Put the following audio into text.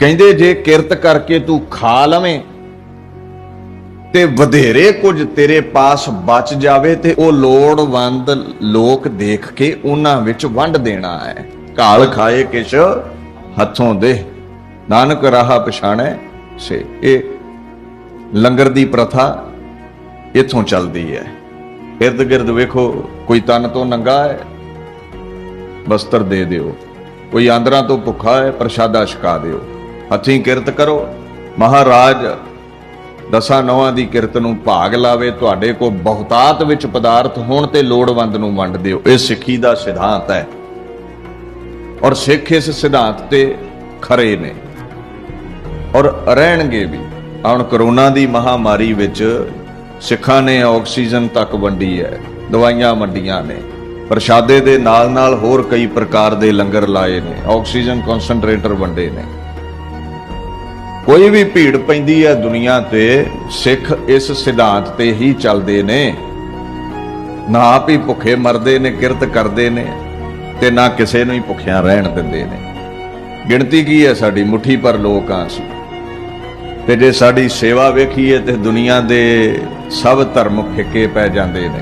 ਕਹਿੰਦੇ ਜੇ ਕਿਰਤ ਕਰਕੇ ਤੂੰ ਖਾ ਲਵੇਂ ਤੇ ਵਧੇਰੇ ਕੁਝ ਤੇਰੇ ਪਾਸ ਬਚ ਜਾਵੇ ਤੇ ਉਹ ਲੋੜਵੰਦ ਲੋਕ ਦੇਖ ਕੇ ਉਹਨਾਂ ਵਿੱਚ ਵੰਡ ਦੇਣਾ ਹੈ। ਘਾਲ ਖਾਏ ਕਿਛ ਹੱਥੋਂ ਦੇ। ਨਾਨਕ ਰਾਹ ਪਛਾਣੈ ਸੇ। ਇਹ ਲੰਗਰ ਦੀ ਪ੍ਰਥਾ ਇਥੋਂ ਚੱਲਦੀ ਹੈ। ਇਰਦ ਗਿਰਦ ਵੇਖੋ, ਕੋਈ ਤਨ ਤੋਂ ਨੰਗਾ ਹੈ, ਬਸਤਰ ਦੇ ਦਿਓ। ਕੋਈ ਆਂਦਰਾਂ ਤੋਂ ਭੁੱਖਾ ਹੈ, ਪ੍ਰਸ਼ਾਦਾ ਛਕਾ ਦਿਓ। ਹੱਥੀਂ ਕਿਰਤ ਕਰੋ। ਮਹਾਰਾਜ, ਦਸਾਂ ਨਵਾਂ ਦੀ ਕਿਰਤ ਨੂੰ ਭਾਗ ਲਾਵੇ। ਤੁਹਾਡੇ ਕੋਲ ਬਹੁਤਾਤ ਵਿੱਚ ਪਦਾਰਥ ਹੋਣ ਤੇ ਲੋੜਵੰਦ ਨੂੰ ਵੰਡ ਦਿਓ। ਇਹ ਸਿੱਖੀ ਦਾ ਸਿਧਾਂਤ ਹੈ। ਔਰ ਸਿੱਖ ਇਸ ਸਿਧਾਂਤ ਤੇ ਖਰੇ ਨੇ। ਔਰ ਰਹਿਣਗੇ ਵੀ। ਹੁਣ ਕਰੋਨਾ ਦੀ ਮਹਾਮਾਰੀ ਵਿੱਚ ਸਿੱਖਾਂ ਨੇ ਆਕਸੀਜਨ ਤੱਕ ਵੰਡੀ ਹੈ। ਦਵਾਈਆਂ ਵੰਡੀਆਂ ਨੇ। ਪ੍ਰਸ਼ਾਦੇ ਦੇ ਨਾਲ ਨਾਲ ਹੋਰ ਕਈ ਪ੍ਰਕਾਰ ਦੇ ਲੰਗਰ ਲਾਏ ਨੇ। ਆਕਸੀਜਨ ਕਨਸੈਂਟਰੇਟਰ ਵੰਡੇ ਨੇ। ਕੋਈ ਵੀ ਭੀੜ ਪੈਂਦੀ ਹੈ ਦੁਨੀਆ ਤੇ, ਸਿੱਖ ਇਸ ਸਿਧਾਂਤ ਤੇ ਹੀ ਚੱਲਦੇ ਨੇ। ਨਾ ਆਪ ਹੀ ਭੁੱਖੇ ਮਰਦੇ ਨੇ, ਕਿਰਤ ਕਰਦੇ ਨੇ ਤੇ ਨਾ ਕਿਸੇ ਨੂੰ ਹੀ ਭੁੱਖਿਆਂ ਰਹਿਣ ਦਿੰਦੇ ਨੇ। ਗਿਣਤੀ ਕੀ ਹੈ ਸਾਡੀ? ਮੁਠੀ ਪਰ ਲੋਕ ਆਂ ਅਸੀਂ। ਤੇ ਜੇ ਸਾਡੀ ਸੇਵਾ ਵੇਖੀਏ ਤੇ ਦੁਨੀਆ ਦੇ ਸਭ ਧਰਮ ਫਿੱਕੇ ਪੈ ਜਾਂਦੇ ਨੇ।